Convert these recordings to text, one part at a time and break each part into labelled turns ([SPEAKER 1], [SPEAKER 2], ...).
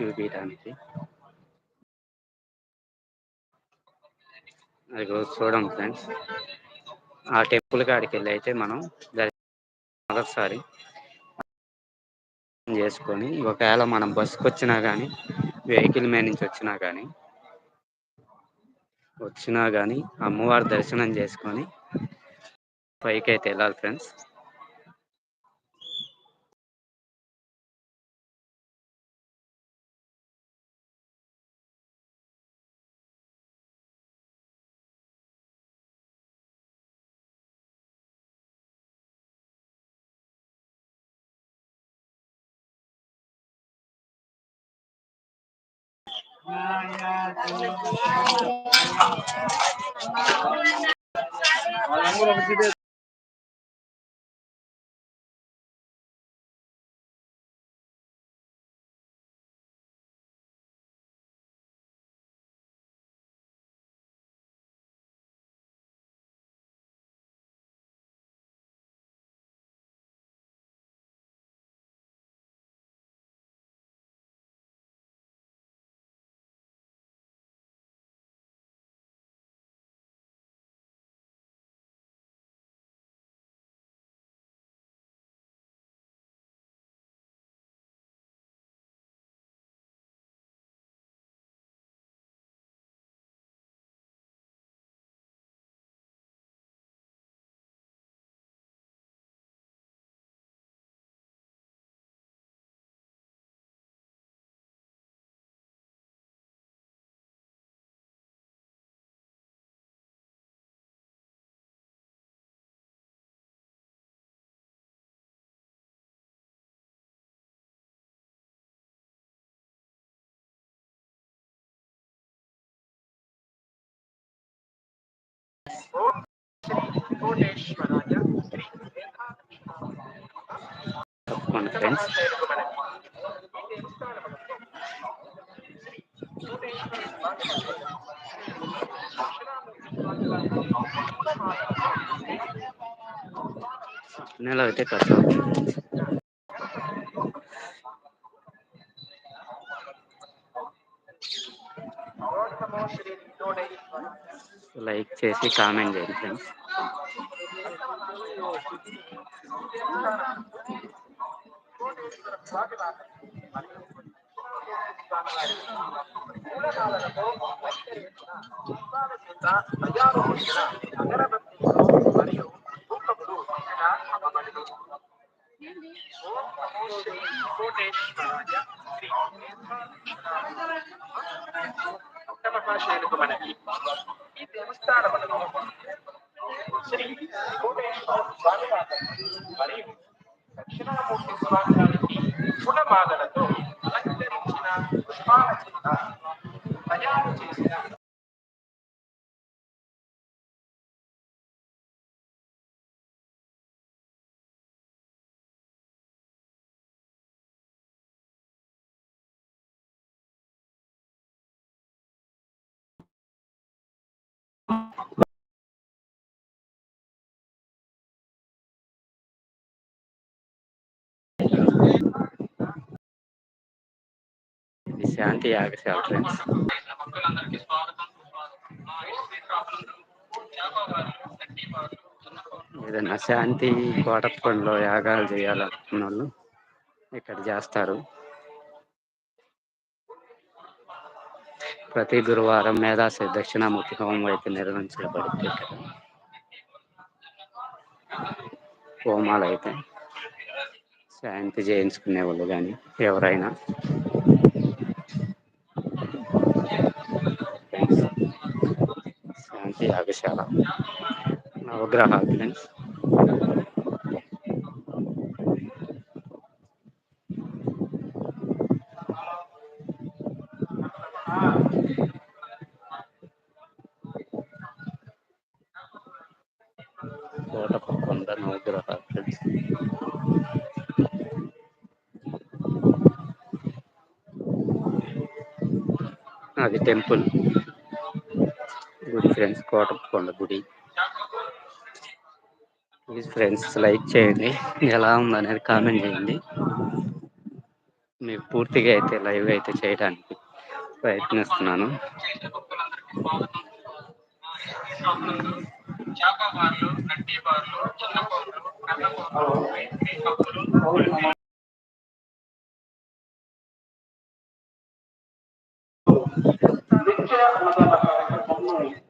[SPEAKER 1] చూపించడానికి అది చూడండి ఫ్రెండ్స్. ఆ టెంపుల్ కాడికి వెళ్ళి అయితే మనం మొదటిసారి చేసుకొని ఒకవేళ మనం బస్సుకు వచ్చినా కానీ వెహికల్ మీద నుంచి వచ్చినా కానీ వచ్చినా కానీ అమ్మవారి దర్శనం చేసుకొని పైకి అయితే వెళ్ళాలి ఫ్రెండ్స్. Orang-orang తప్పకుండా ఫ్రెండ్స్ నెల అయితే కష్టం లైక్ చేసి కామెంట్ చేయండి ఫ్రెండ్స్
[SPEAKER 2] మనకి పుష్పాల చేత తయారు చేసిన
[SPEAKER 1] శాంతి యాగశాల ఫ్రెండ్స్ ఏదైనా శాంతి కోటప్పంలో యాగాలు చేయాలనుకున్న వాళ్ళు ఇక్కడ చేస్తారు. ప్రతి గురువారం మేధాశ్రీ దక్షిణామూర్తి హోమం అయితే నిర్వహించబడింది ఇక్కడ. హోమాలు అయితే శాంతి చేయించుకునే వాళ్ళు కానీ ఎవరైనా శాంతి యాగశాల నవగ్రహాలు ఫ్రెండ్స్ కోటప్ప కొండ నవగ్రహాలు ఫ్రెండ్స్ అది టెంపుల్ గుడి ఫ్రెండ్స్ కోటప్పకొండ గుడి ప్లీజ్ ఫ్రెండ్స్ లైక్ చేయండి. ఎలా ఉందనేది కామెంట్ చేయండి. మీకు పూర్తిగా అయితే లైవ్ అయితే చేయడానికి ప్రయత్నిస్తున్నాను.
[SPEAKER 2] Thank you.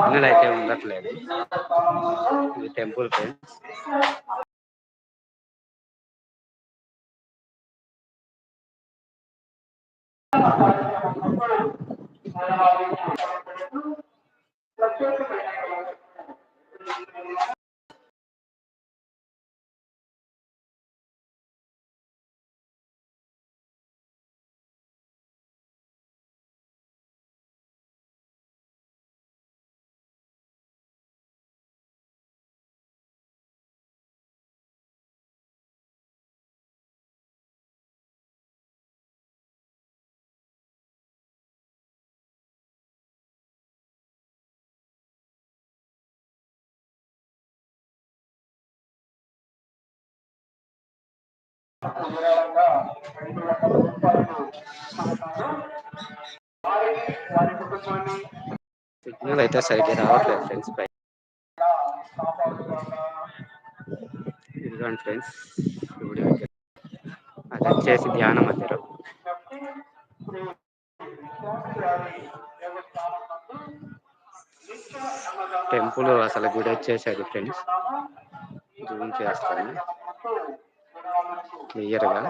[SPEAKER 2] స్వాగతం మా ఎస్పీ షాపులందు చేప బార్లు నట్టి బార్లు చిన్న పౌర్లు పెద్ద పౌర్లు టీ
[SPEAKER 1] సిగ్నల్ అయితే సరిగ్గా రావట్లేదు ఫ్రెండ్స్ పై. ఇదిగోండి ఫ్రెండ్స్ శివుడి విగ్రహం. అది వచ్చేసి ధ్యాన మందిరం. టెంపుల్ అసలు గుడి వచ్చేసరి ఫ్రెండ్స్. జూమ్ చేస్తాను. క్లియర్గా?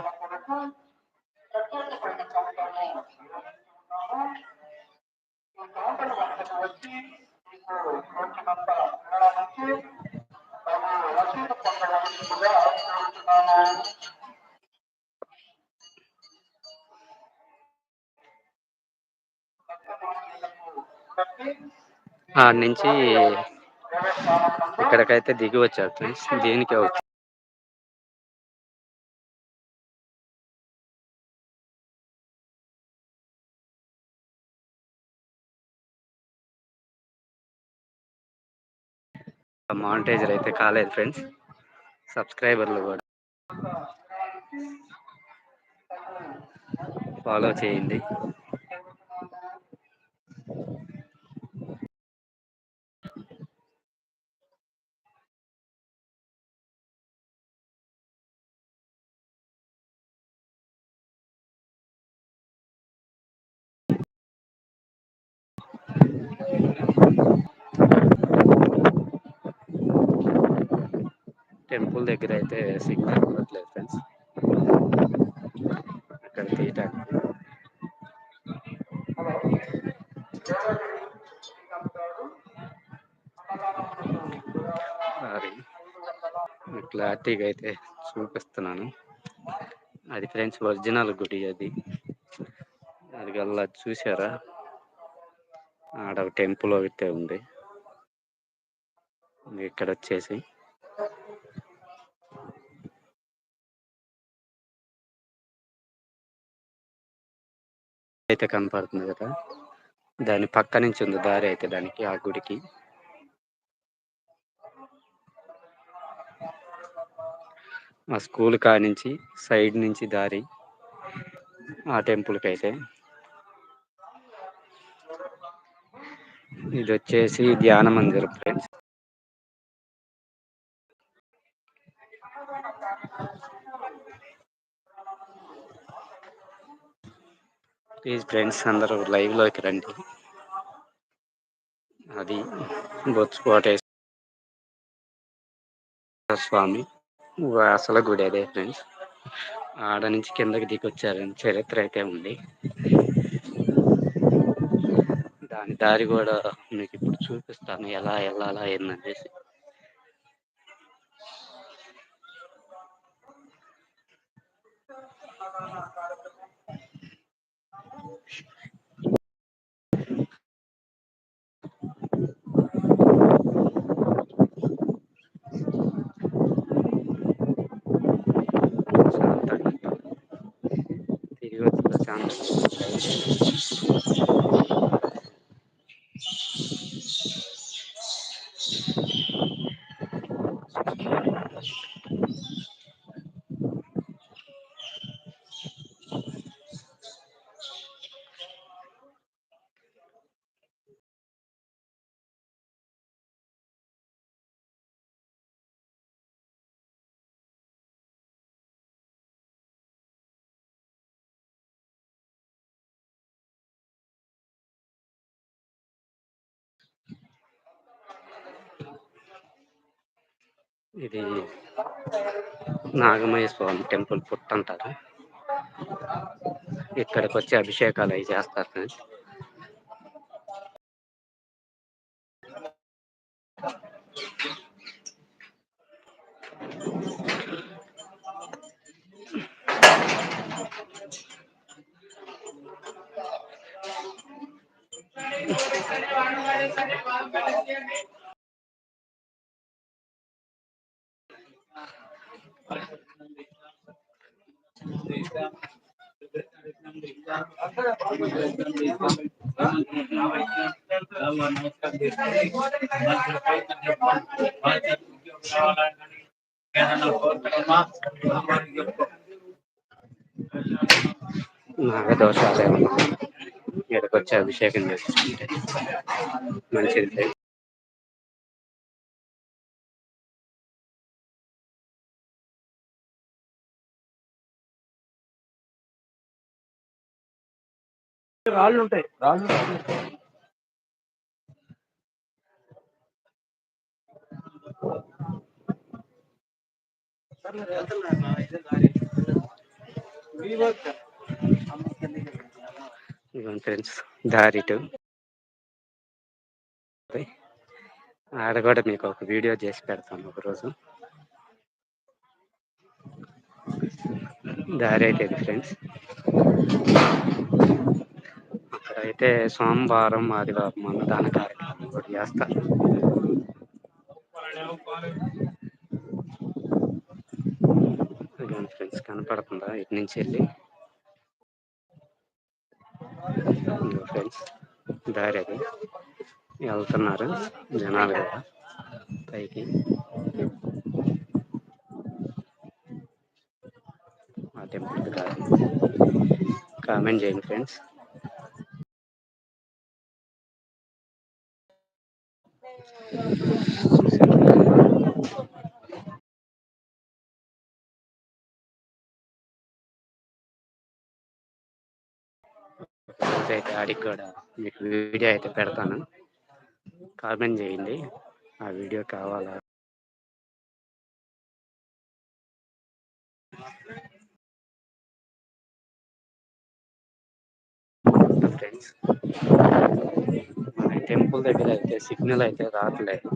[SPEAKER 1] ఆ నుంచి ఇక్కడికైతే దిగి వచ్చారు ఫ్రెండ్స్. దీనికి మానిటైజర్ అయితే కాలేదు ఫ్రెండ్స్. సబ్స్క్రైబర్లు కూడా. ఫాలో చేయండి. టెంపుల్ దగ్గర అయితే సిగ్నల్ ఉండట్లేదు ఫ్రెండ్స్. అక్కడ తీయటానికి క్లారిటీగా అయితే చూపిస్తున్నాను. అది ఫ్రెండ్స్ ఒరిజినల్ గుడి అది. అది గల్లా చూసారా ఆడ ఒక టెంపుల్ ఒకటే ఉంది. ఇక్కడ వచ్చేసి అయితే కనపడుతుంది కదా? దాని పక్క నుంచి ఉంది దారి అయితే దానికి ఆ గుడికి. ఆ స్కూల్ కాడ నుంచి సైడ్ నుంచి దారి ఆ టెంపుల్కి అయితే. ఇది వచ్చేసి ధ్యాన మందిరం ఫ్రెండ్స్. ప్లీజ్ ఫ్రెండ్స్ అందరూ లైవ్లోకి రండి. అది బొచ్చు కోటేశ్వర స్వామి అసల గుడి అదే ఫ్రెండ్స్. ఆడ నుంచి కిందకి దిగొచ్చారని చరిత్ర అయితే ఉంది. దాని దారి కూడా మీకు ఇప్పుడు చూపిస్తాను ఎలా వెళ్ళాలా ఏందనేసి ప్రశాంతంగా Instagram. ఇది నాగమయ స్వామి టెంపుల్ పుట్ట అంటారు ఇక్కడికి వచ్చి అభిషేకాలు అవి చేస్తారు. నాగదోషాలు ఏమన్నా ఇక్కడికి అభిషేకం చేసుకుంటే మంచిది.
[SPEAKER 3] రాళ్ళు ఉంటాయి. రాళ్ళు.
[SPEAKER 1] ఫ్రెండ్స్ దారి ఆడ కూడా మీకు ఒక వీడియో చేసి పెడతాను ఒకరోజు. దారి అయితే ఇది ఫ్రెండ్స్ అక్కడైతే సోమవారం ఆదివారం అన్నదాన కార్యక్రమం కూడా చేస్తారు. ఫ్రెండ్స్ కనపడుతుందా? ఇటు నుంచి వెళ్ళి. ఫ్రెండ్స్ దారి అది. వెళ్తున్నారు జనాలు కదా పైకి. ఆ టెంపుల్కి దారి. కామెంట్ చేయండి ఫ్రెండ్స్. అయితే ఆడికి కూడా మీకు వీడియో అయితే పెడతాను. కామెంట్ చేయండి. ఆ వీడియో కావాలా? ఫ్రెండ్స్ మన టెంపుల్ దగ్గర అయితే సిగ్నల్ అయితే రావట్లేదు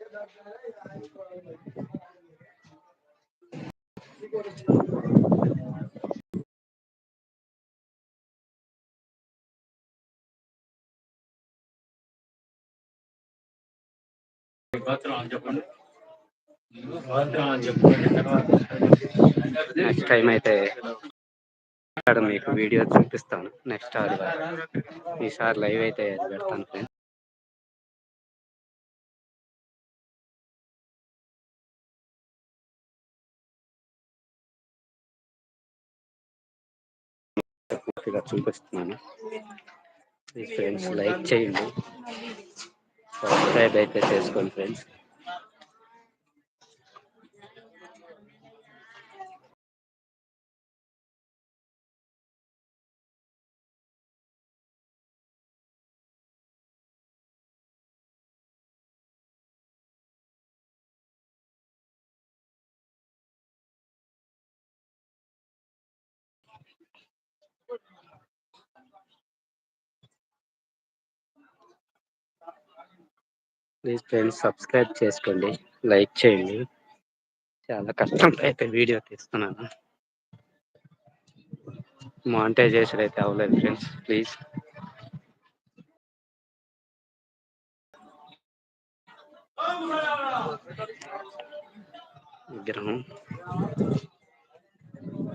[SPEAKER 3] చెప్పండి చెప్పండి తర్వాత
[SPEAKER 1] నెక్స్ట్ టైం అయితే అక్కడ మీకు వీడియో చూపిస్తాను. నెక్స్ట్ ఆదివారం. ఈసారి లైవ్ అయితే పెడతాను. ఫ్రెండ్స్ పూర్తిగా చూపిస్తున్నాను. ఈ ఫ్రెండ్స్ లైక్ చేయండి. సబ్స్క్రైబ్ అయితే చేసుకోండి ఫ్రెండ్స్. ప్లీజ్ ఫ్రెండ్స్ సబ్స్క్రైబ్ చేసుకోండి. లైక్ చేయండి. చాలా కష్టంతో అయితే వీడియో తీస్తున్నాను. మానిటైజేషన్ అయితే అవ్వలేదు ఫ్రెండ్స్ ప్లీజ్ విగ్రహం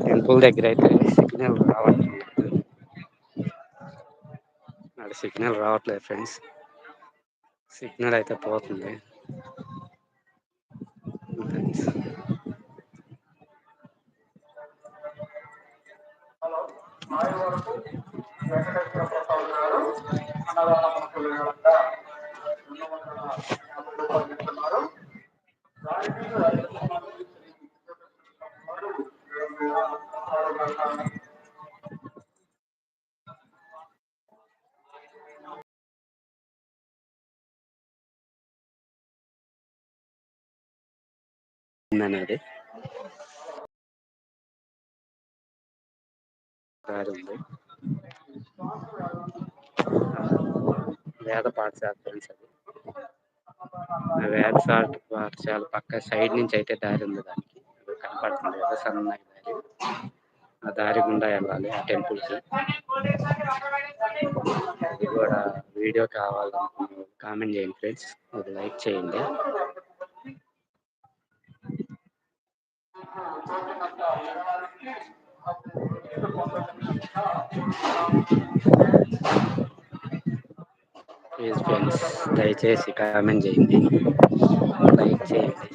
[SPEAKER 1] టెంపుల్ దగ్గర అయితే సిగ్నల్ రావట్లేదు. అక్కడ సిగ్నల్ రావట్లేదు ఫ్రెండ్స్ సిగ్నల్ అయితే పోతుంది.
[SPEAKER 2] వెంకటేశ్వర ప్రసాద్ గారు అన్నదాన
[SPEAKER 1] ఉందనేది దారి ఉంది వేద పాఠశాల ఫ్రెండ్స్ అది. ఆ వేద పాఠశాల పక్క సైడ్ నుంచి అయితే దారి ఉంది దానికి. కనపడుతుంది కదా సన్నగా దారి. ఆ దారి గుండా వెళ్ళాలి ఆ టెంపుల్ అది కూడా వీడియో కావాలనుకున్న కామెంట్ చేయండి ఫ్రెండ్స్. లైక్ చేయండి. ప్లీజ్ ఫ్రెండ్స్ దయచేసి కామెంట్ చేయండి. లైక్ చేయండి.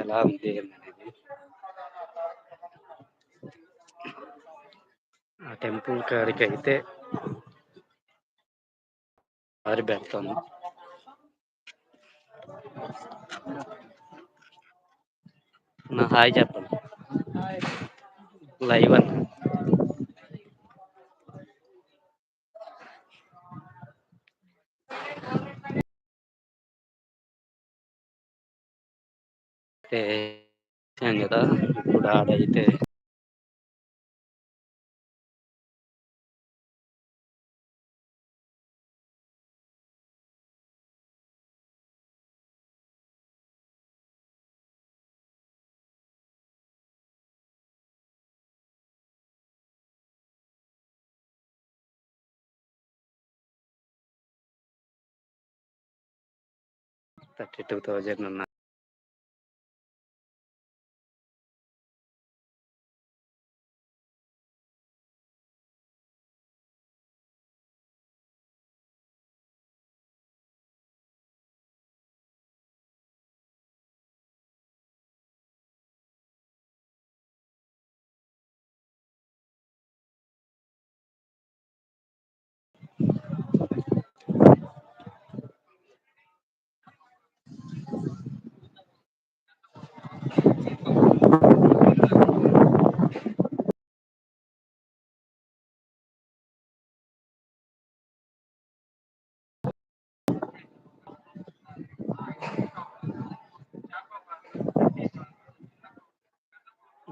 [SPEAKER 1] ఎలా ఉంది అనేది. ఆ టెంపుల్ కాడికి అయితే దారి పెడతాను నా హాయ్ చెప్పండి. లైవ్ అన్న అయితే వచ్చాను కదా ఇప్పుడు ఆడైతే థర్టీ టూ థౌజండ్ ఉన్న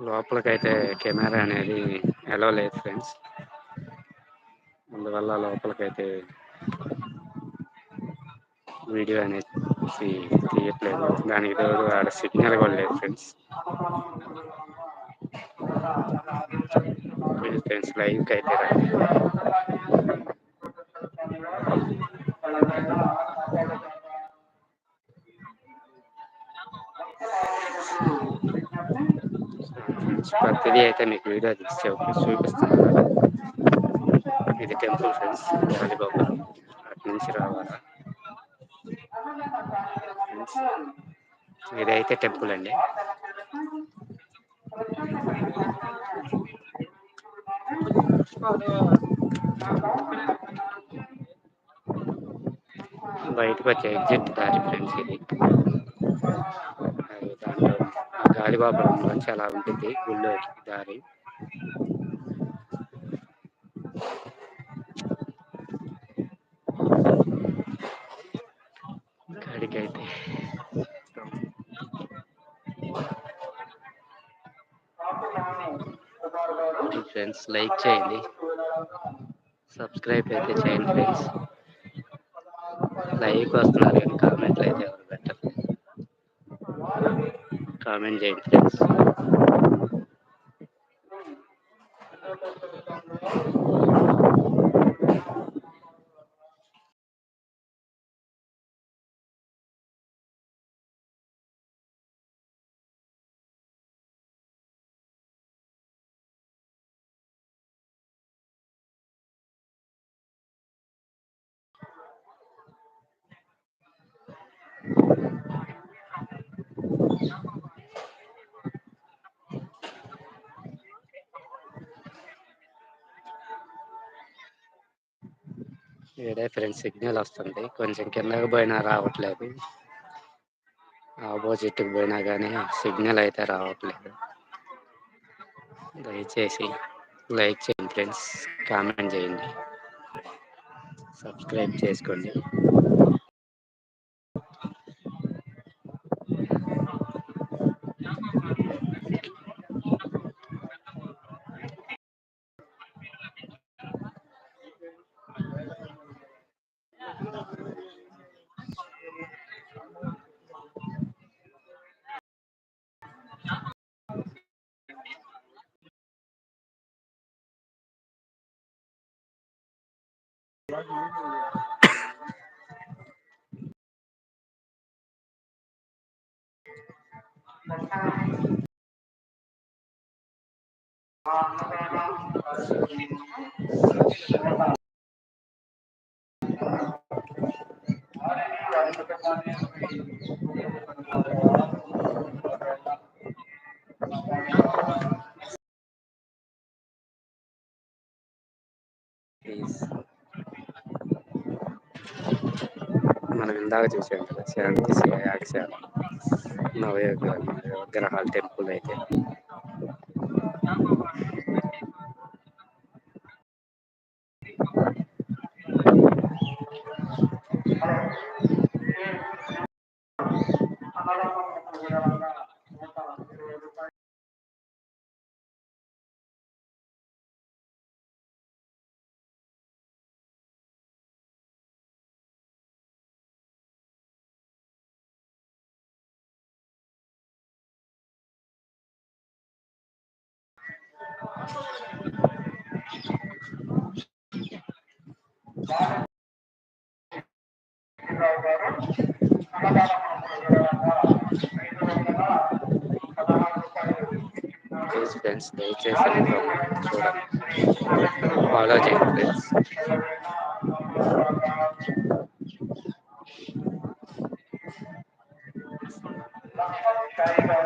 [SPEAKER 1] లోపలికైతే కెమెరా అనేది ఎలా లేదు ఫ్రెండ్స్. అందువల్ల లోపలికైతే వీడియో అనేది తీయట్లేదు. దానికి తోడు ఆడ సిగ్నల్ కూడా లేదు ఫ్రెండ్స్. ఫ్రెండ్స్ లైవ్కి అయితే ప్రతిదీ అయితే మీకు వీడియో తీసి చూపి- చూపిస్తాను ఇది టెంపుల్ ఫ్రెండ్స్ గాలిగోపురం అటు నుంచి రావాలా ఫ్రెండ్స్ ఇదైతే టెంపుల్ అండి బయటకు వచ్చే ఎగ్జిట్ దారి ఫ్రెండ్స్ ఇది ఆ గాలిగోపురం నుంచి అలా ఉంటుంది గుళ్ళోకి దారి. కాడికైతే ఫ్రెండ్స్ లైక్ చేయండి. సబ్స్క్రైబ్ అయితే చేయండి ఫ్రెండ్స్. లైక్ వస్తున్నారు కానీ కామెంట్లు అయితే కామెంట్ చేయండి ఏడే ఫ్రెండ్స్ సిగ్నల్ వస్తుంది. కొంచెం కిందకి పోయినా రావట్లేదు. ఆపోజిట్కి పోయినా కానీ సిగ్నల్ అయితే రావట్లేదు. దయచేసి లైక్ చేయండి ఫ్రెండ్స్. కామెంట్ చేయండి. సబ్స్క్రైబ్ చేసుకోండి. ప్లీజ్ మనం ఇందాక చూసాం కదా శాంతి యాగశాల నవయోగ విగ్రహాల టెంపుల్ అయితే ఫ్రెండ్స్ దయచేసి చూడండి ఫాలో చేయండి ఫ్రెండ్స్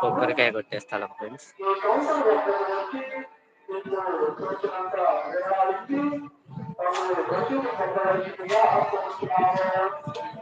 [SPEAKER 1] కొబ్బరికాయ కొట్టే స్థలం ఫ్రెండ్స్
[SPEAKER 4] Thank you.